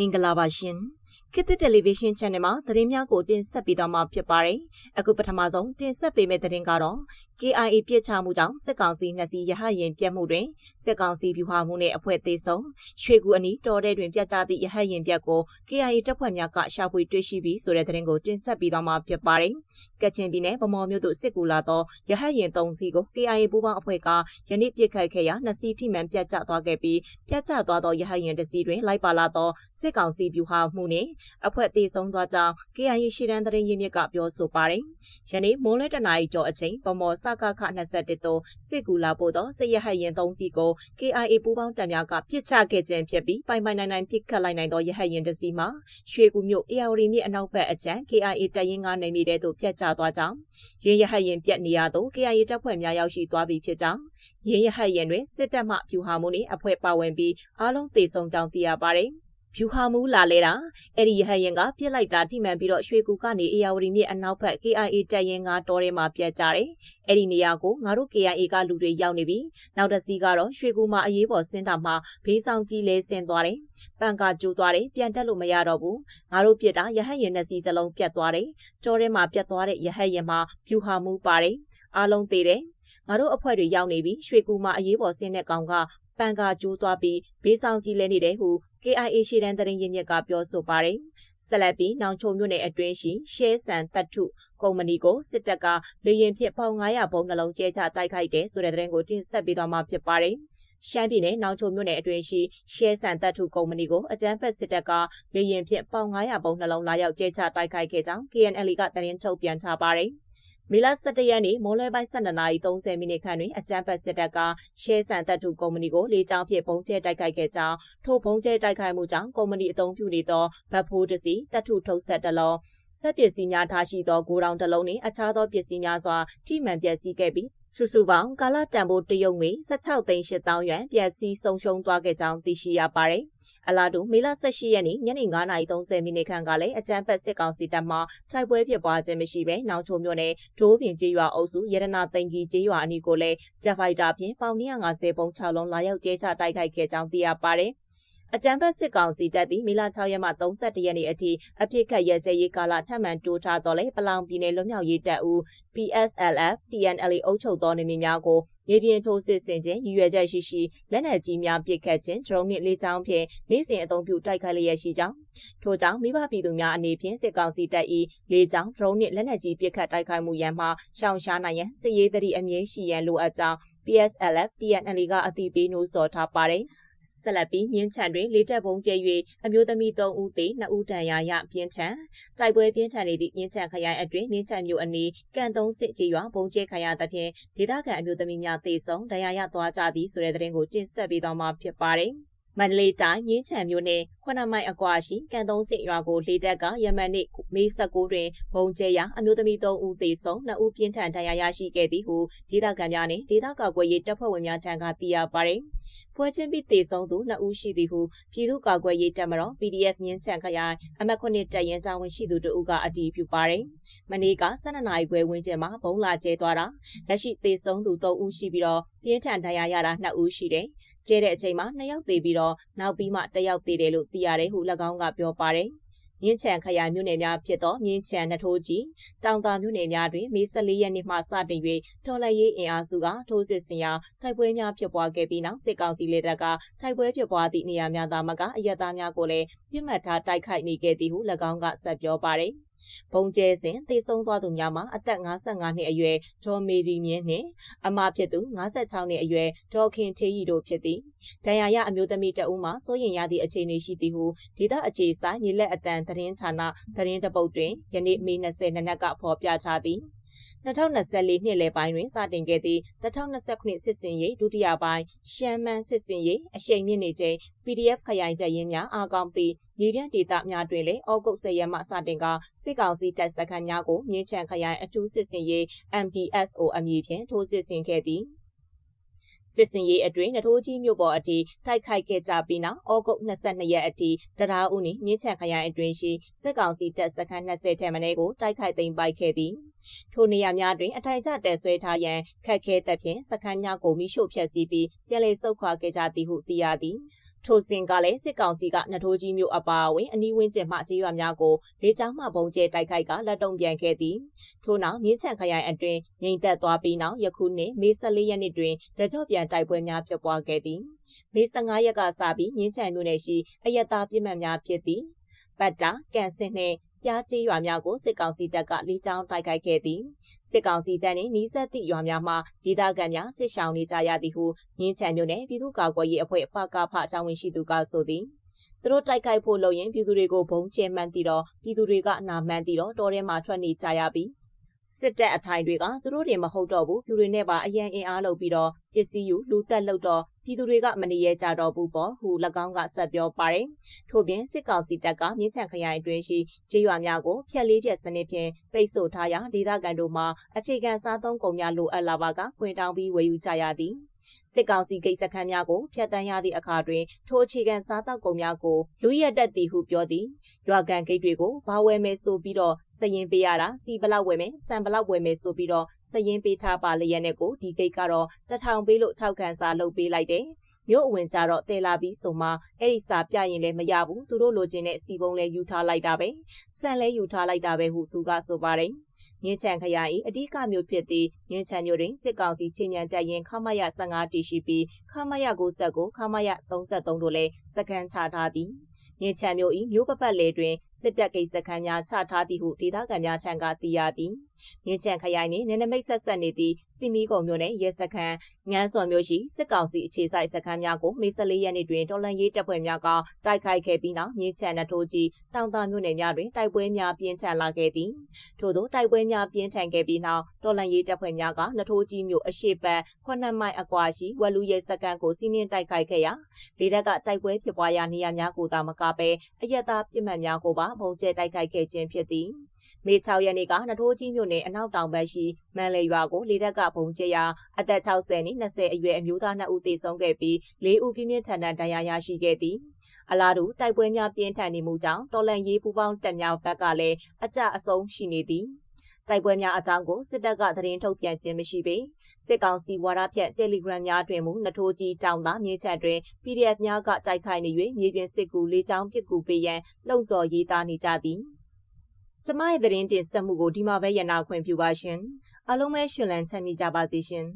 မင်္ဂလာပါရှင်ခေတ်သစ်တယ်လီဗီရှင်း channel မှာသတင်းများကိုတင်ဆက်ပေးသွားမှာဖြစ်ပါတယ်အခုပထမဆုံးတင်ဆက်ပေးမယ့်သတင်းကတော့ KIA ပြစ်ချမှုကြောင့်စစ်ကောင်စီနှစ်စီးရဟရင်ပြတ်မှုတွင်စစ်ကောင်စီဗျူဟာမှုနှင့်အဖွဲ့သေးဆုံးရွှေကူအနီးတော်တဲ့တွင်ပြတ်ကျသည့်ရဟရင်ပြတ်ကို KIA တပ်ဖွဲ့များကရှာဖွေတွေ့ရှိပြီးဆိုတဲ့သတင်းကိုတင်ဆက်ပေးသွားမှာဖြစ်ပါတယ်ကချင်ပြည်နယ်ဗမော်မြို့သို့စစ်ကူလာသောရဟရင်၃စီးကို KIA ပူးပေါင်းအဖွဲ့ကယနေ့ပြစ်ခတ်ခဲ့ရာနှစ်စီးထိမှန်ပြတ်ကျသွားခဲ့ပြီးပြတ်ကျသွားသောရဟရင်တစ်စီးတွင်လိုက်ပါလာသောစစ်ကောင်စီဗျူဟာမှုနှင့်အဖွဲ့သေးဆုံးသွားကြောင်း KIA ရှေ့တန်းသတင်းရင်းမြစ်ကပြောဆိုပါတယ်ယနေ့မိုးလဲတနာရီကျော်အချိန်ဗမော်စကခ21သို့စစ်ကူလာဖို့သောစစ်ရဟတ်ရင်3စီးကို KIA ပူးပေါင်းတပ်များကပစ်ချခဲ့ခြင်းဖြစ်ပြီးပိုင်ပိုင်နိုင်နိုင်ပစ်ခတ်လိုက်နိုင်သောရဟတ်ရင်တစ်စီးမှာရွှေကူမြို့ AR မြစ်အနောက်ဘက်အကျန်း KIA တပ်ရင်းကနေမိတဲ့သို့ပြတ်ကျသွားကြောင်းရင်းရဟတ်ရင်ပြက်နေရသို့ KIA တပ်ဖွဲ့များရောက်ရှိသွားပြီဖြစ်ကြောင်းရင်းရဟတ်ရင်တွင်စစ်တပ်မှဖြူဟာမှုနှင့်အဖွဲ့ပါဝင်ပြီးအားလုံးသေဆုံးကြောင်းသိရပါတယ်။ ဖြူဟာမူလာလဲတာအဲ့ဒီရဟရင်ကပြစ်လိုက်တာထိမှန်ပြီးတော့ရွှေကူကနေအေယာဝတီမြစ်အနောက်ဘက် KIA တပ်ရင်းကတော်ထဲမှာပြတ်ကြတယ်အဲ့ဒီနေရာကိုငါတို့ KIA ကလူတွေရောက်နေပြီနောက်တစ်စီးကတော့ရွှေကူမှာအရေးပေါ်ဆင်းတာမှာဘေးဆောင်ကြီးလဲဆင်းသွားတယ်ပန်ကကျိုးသွားတယ်ပြန်တက်လို့မရတော့ဘူးငါတို့ပြစ်တာရဟရင်နှစ်စီးစလုံးပြတ်သွားတယ်တော်ထဲမှာပြတ်သွားတဲ့ရဟရင်မှာဖြူဟာမူပါတယ်အားလုံးသေးတယ်ငါတို့အဖွဲ့တွေရောက်နေပြီရွှေကူမှာအရေးပေါ်ဆင်းတဲ့ကောင်က ပန်ကာကျိုးသွားပြီးဘေးဆောင်ကြီးလဲနေတယ်ဟု KIA ရှေ့တန်းသတင်းရင်းမြစ်ကပြောဆိုပါတယ်။ဆက်လက်ပြီးနောင်ချုံမြို့နယ်အတွင်းရှိရှဲဆန်တတ်ထုကုမ္ပဏီကိုစစ်တပ်ကလေရင်ဖြင့်ပေါင်900ဘုံနှလုံးကျဲချတိုက်ခိုက်တယ်ဆိုတဲ့သတင်းကိုတင်ဆက်ပေးသွားမှာဖြစ်ပါတယ်။ရှမ်းပြည်နယ်နောင်ချုံမြို့နယ်အတွင်းရှိရှဲဆန်တပ်ထုကုမ္ပဏီကိုအကြမ်းဖက်စစ်တပ်ကလေရင်ဖြင့်ပေါင်900ဘုံနှလုံးလာရောက်ကျဲချတိုက်ခိုက်ခဲ့ကြောင်း KNL ကသတင်းထုတ်ပြန်ထားပါတယ်။ မေလ17ရက်နေ့မိုးလွဲပိုင်း12:30မိနစ်ခန့်တွင်အကြမ်းဖက်စစ်တပ်ကရှဲဆန်တပ်ထုကုမ္ပဏီကိုလေကြောင်းဖြင့်ပုံကျဲတိုက်ခိုက်ခဲ့ကြောင်းထို့ပုံကျဲတိုက်ခိုက်မှုကြောင့်ကုမ္ပဏီအုံပြုနေသောဗတ်ဖိုးတစီတပ်ထုထုတ်ဆက်တလုံးစက်ပစ္စည်းများထားရှိသောဂိုဒေါင်တစ်လုံးနှင့်အခြားသောပစ္စည်းများစွာထိမှန်ပျက်စီးခဲ့ပြီး စုစုပေါင်းကာလတန်ဖိုးတရုတ်ငွေ16သိန်း8000ယွမ်ပျက်စီးဆုံးရှုံးသွားခဲ့ကြောင်းသိရှိရပါတယ်။အလားတူမေလ18ရက်နေ့ညနေ9:30မိနစ်ခန့်ကလည်းအကြမ်းဖက်စစ်ကောင်စီတပ်မှတိုက်ပွဲဖြစ်ပွားခြင်းမရှိဘဲနောင်ချိုမြို့နယ်ဒိုးပြင်ကျေးရွာအုပ်စုရတနာသိန်းကြီးကျေးရွာအနီးကိုလည်းဂျက်ဖိုက်တာဖြင့်ပေါင်150ပုံ6လုံးလာရောက်ကျဲချတိုက်ခိုက်ခဲ့ကြောင်းသိရပါတယ်။ အကြံဖက်စစ်ကောင်စီတပ်သည်မေလ6ရက်မှ31ရက်နေ့အထိအပြစ်ခတ်ရဲစဲရေးကာလထပ်မံတိုးထားတော်လဲပလောင်ပြည်နယ်လွတ်မြောက်ရေးတပ်ဦး PSLF TNLA အုပ်ချုပ်သောနေမြေများကိုရေပြင်ထိုးစစ်ဆင်ခြင်းရည်ရွယ်ချက်ရှိရှိလက်နက်ကြီးများပစ်ခတ်ခြင်းဒရုန်းနှင့်လေကြောင်းဖြင့်နေ့စဉ်အသုံးပြုတိုက်ခိုက်လျက်ရှိကြောင်းထို့ကြောင့်မိဘပြည်သူများအနေဖြင့်စစ်ကောင်စီတပ်၏လေကြောင်းဒရုန်းနှင့်လက်နက်ကြီးပစ်ခတ်တိုက်ခိုက်မှုရန်မှရှောင်ရှားနိုင်ရန်စစ်ရေးသတိအမြင့်ရှိရန်လိုအပ်ကြောင်း PSLF TNLA ကအသိပေးနှိုးဆော်ထားပါတယ်။ ဆက်လက်ပြီးမြင်းချံတွင်လေတက်ပုံကျဲ၍အမျိုးသမီး3ဦးသေ2ဦးဒဏ်ရာရပြင်းထန်တိုက်ပွဲပြင်းထန်နေသည့်မြင်းချံခရိုင်အတွင်းမြင်းချံမြို့အနီးကန်သုံးစစ်ကြီးရွာပုံကျဲခရသဖြင့်ဒေသခံအမျိုးသမီးများသေဆုံးဒဏ်ရာရသွားကြသည်ဆိုတဲ့သတင်းကိုတင်ဆက်ပေးသွားမှာဖြစ်ပါတယ်။ မန္တလေးတိုင်းမြင်းချံမြို့နယ်ခွနမိုင်အကွာရှိကန်သုံးစစ်ရွာကိုလေတက်ကယမန်နေ့မေ19တွင်ဘုံကျဲရာအမျိုးသမီး3ဦးသေဆုံး2ဦးပြင်းထန်ဒဏ်ရာရရှိခဲ့သည်ဟုဒေသခံများနှင့်ဒေသကာကွယ်ရေးတပ်ဖွဲ့ဝင်များထံကသိရပါသည်။ဖွဲ့ချင်းပြီးသေဆုံးသူ2ဦးရှိသည်ဟုပြည်သူ့ကာကွယ်ရေးတပ်မတော် PDF မြင်းချံခရိုင်အမတ်ခွနစ်တပ်ရင်းတာဝန်ရှိသူတို့ကအတည်ပြုပါသည်။မနေ့က12နာရီခွဲဝန်းကျင်မှာဘုံလာကျဲသွားတာလက်ရှိသေဆုံးသူ3ဦးရှိပြီးတော့ပြင်းထန်ဒဏ်ရာရတာ2ဦးရှိတယ်။ ကျဲတဲ့အချိန်မှာနှစ်ယောက်သေပြီးတော့နောက်ပြီးမှတစ်ယောက်သေတယ်လို့သိရတယ်ဟု၎င်းကပြောပါတယ်။မြင်းချံခရိုင်မြို့နယ်များဖြစ်သောမြင်းချံနှထိုးကြီးတောင်တာမြို့နယ်များတွင်မေ14ရက်နေ့မှစတင်၍တော်လှန်ရေးအင်အားစုကထိုးစစ်ဆင်ရာတိုက်ပွဲများဖြစ်ပွားခဲ့ပြီးနောက်စစ်ကောင်စီလက်ထက်ကတိုက်ပွဲဖြစ်ပွားသည့်နေရာများသာမကအရက်သားများကိုလည်းပြစ်မှတ်ထားတိုက်ခိုက်နေခဲ့သည်ဟု၎င်းကဆက်ပြောပါတယ်။ ဘုံကျဲစဉ်သေဆုံးသွားသူများမှာအသက်55နှစ်အရွယ်ဒေါ်မေရီမြင့်နှင့်အမဖြစ်သူ56နှစ်အရွယ်ဒေါ်ခင်ထေးရီတို့ဖြစ်သည်ဒဏ်ရာရအမျိုးသမီးတဦးမှာစိုးရင်ရသည့်အခြေအနေရှိသည်ဟုဒေသအခြေဆိုင်ညီလက်အတန်သတင်းဌာနသတင်းတပုတ်တွင်ယနေ့မေ20နနက်ကဖော်ပြထားသည် 2024နှစ်လယ်ပိုင်းတွင်စတင်ခဲ့သည့်2029စစ်စင်ရေးဒုတိယပိုင်းရှမ်းမန်းစစ်စင်ရေးအရှိန်မြင့်နေချိန် PDF ခရိုင်တပ်ရင်းများအားကောင်းသည့်မြေပြန့်ဒေသများတွင်လည်းဩဂုတ်10ရက်မှစတင်ကစစ်ကောင်စီတပ်စခန်းများကိုမြင်းချံခရိုင်အထူးစစ်စင်ရေး MDSO အမည်ဖြင့်ထိုးစစ်ဆင်ခဲ့သည်။စစ်စင်ရေးအတွင်းနထိုးကြီးမြို့ပေါ်အထိတိုက်ခိုက်ခဲ့ကြပြီးနောက်ဩဂုတ်22ရက်အထိတရားဦးနှင့်မြင်းချံခရိုင်အတွင်းရှိစစ်ကောင်စီတပ်စခန်း20ထက်မနည်းကိုတိုက်ခိုက်သိမ်းပိုက်ခဲ့သည် ထိုနေရာများတွင်အထိုင်ကျတဲဆွဲထားရန်ခက်ခဲသဖြင့်စခန်းများကိုမိရှို့ဖျက်ဆီးပြီးပြည်လေဆုတ်ခွာခဲ့ကြသည်ဟုသိရသည်ထိုစဉ်ကလည်းစစ်ကောင်စီကနထိုးကြီးမျိုးအပါအဝင်အနီးဝန်းကျင်မှကြေးရွာများကိုလေကြောင်းမှပုံကျဲတိုက်ခိုက်ကလက်တုံပြန်ခဲ့သည်ထို့နောက်မြင်းချံခရိုင်အတွင်းငိမ့်သက်သွားပြီးနောက်ယခုနှစ်မေ14ရက်နေ့တွင်တကြော့ပြန်တိုက်ပွဲများဖြစ်ပွားခဲ့သည်မေ15ရက်ကစပြီးမြင်းချံမြို့နယ်ရှိအယက်သားပြစ်မှတ်များဖြစ်သည် ပတ်တာကန်စင်နှင့်ကြားကျေးရွာများကိုစစ်ကောင်စီတပ်ကလေကြောင်းတိုက်ခိုက်ခဲ့သည်စစ်ကောင်စီတပ်နှင့်နီးစပ်သည့်ရွာများမှာဒေသခံများစစ်ရှောင်နေကြရသည်ဟုငင်းချံမြို့နယ်ပြည်သူ့ကာကွယ်ရေးအဖွဲ့ပကဖအကြောင်းဝင်ရှိသူကဆိုသည်သူတို့တိုက်ခိုက်ဖို့လုပ်ရင်ပြည်သူတွေကိုဘုံကျဲမှန်းတည်တော့ပြည်သူတွေကအနာမှန်းတည်တော့တော်ထဲမှာထွက်နေကြရပြီး စစ်တပ်အထိုင်တွေကသူတို့တွေမဟုတ်တော့ဘူးပြည်တွေနဲ့ပါအရန်အင်အားလုပ်ပြီးတော့ပစ္စည်းယူလူသက်လုပ်တော့ပြည်သူတွေကမနေရကြတော့ဘူးပေါ့ဟု၎င်းကဆက်ပြောပါတယ်ထို့ပြင်စစ်ကောင်စီတပ်ကမြင်းချံခရိုင်အတွင်းရှိကြေးရွာများကိုဖျက်လေးပြက်စနစ်ဖြင့်ပိတ်ဆို့ထားရာဒေသခံတို့မှအခြေခံစားသုံးကုန်များလိုအပ်လာပါကခွင်တောင်းပြီးဝယ်ယူကြရသည် စစ်ကောင်စီကိစ္စခန်းများကိုဖျက်တမ်းရသည့်အခါတွင်ထိုအခြေခံစားတောက်ကုန်များကိုလူရက်တက်သည်ဟုပြောသည်ရွာကန်ဂိတ်တွေကိုဘာဝယ်မယ်ဆိုပြီးတော့စရင်ပေးရတာစီဘလောက်ဝယ်မယ်စံဘလောက်ဝယ်မယ်ဆိုပြီးတော့စရင်ပေးထားပါလျက်နဲ့ကိုဒီဂိတ်ကတော့တထောင်ပေးလို့ထောက်ခံစာလုပ်ပေးလိုက်တယ်မြို့အဝင်ကြတော့တဲလာပြီးဆိုမှအဲ့ဒီစာပြရင်လည်းမရဘူးသူတို့လိုချင်တဲ့စီပုံလည်းယူထားလိုက်တာပဲစံလည်းယူထားလိုက်တာပဲဟုသူကဆိုပါတယ် မြင်းချံခရိုင်၏အဓိကမြို့ဖြစ်သည့်မြင်းချံမြို့တွင်စစ်ကောင်စီချင်းမြန်တပ်ရင်ခမရ15တီရှိပြီးခမရ90ခမရ33တို့လည်းစကန်ချထားသည်မြင်းချံမြို့၏မြို့ပပတ်လေတွင်စစ်တပ်ကိစ္စခန်းများချထားသည်ဟုဒေသခံများထံကသိရသည်မြင်းချံခရိုင်နှင့်နန္ဒမိတ်ဆက်ဆက်နေသည့်စီမီကုံမြို့နယ်ရဲစခန်းငန်းစော်မြို့ရှိစစ်ကောင်စီအခြေစိုက်စခန်းများကိုမေ14ရက်နေ့တွင်တော်လန်ရေးတပ်ဖွဲ့များကတိုက်ခိုက်ခဲ့ပြီးနောက်မြင်းချံနထိုးကြီးတောင်သာမြို့နယ်များတွင်တိုက်ပွဲများပြင်းထန်လာခဲ့သည်ထို့သောတိုက်ပွဲများပြင်းထန်ခဲ့ပြီးနောက်တော်လန်ရေးတပ်ဖွဲ့များကနထိုးကြီးမြို့အရှိပတ်9မိုင်အကွာရှိဝက်လူရဲစခန်းကိုစီးနင်းတိုက်ခိုက်ခဲ့ရာလေတပ်ကတိုက်ပွဲဖြစ်ပွားရာနေရာများကိုသာမကပဲအယက်သားပြစ်မှတ်များကိုပါပုံကျဲတိုက်ခိုက်ခဲ့ခြင်းဖြစ်သည်မေ6ရက်နေ့ကနထိုးကြီးမြို့နယ်အနောက်တောင်ဘက်ရှိမန်လေရွာကိုလေတပ်ကပုံကျဲရာအသက်60နှင့်20အရွယ်အမျိုးသား2ဦးသေဆုံးခဲ့ပြီး4ဦးပြင်းပြင်းထန်ထန်ဒဏ်ရာရရှိခဲ့သည် အလားတူတိုက်ပွဲများပြင်းထန်နေမှုကြောင့်တော်လန်ရေးပူပေါင်းတပ်များဘက်ကလည်းအကြအဆုံးရှိနေသည်တိုက်ပွဲများအကြောင်းကိုစစ်တပ်ကသတင်းထုတ်ပြန်ခြင်းမရှိပေစစ်ကောင်စီဝါဒဖြန့် Telegram များတွင်မူနထိုးကြီးတောင်သားမြေချက်တွင် PDF များကတိုက်ခိုက်နေ၍မြေပြင်စစ်ကူလေးချောင်းပစ်ကူပေးရန်လှုံ့ဆော်ရေးသားနေကြသည်ကျမရဲ့သတင်းတင်ဆက်မှုကိုဒီမှာပဲရနာခွင့်ပြုပါရှင်အားလုံးပဲရှင်လန်းချမ်းမြေ့ကြပါစေရှင်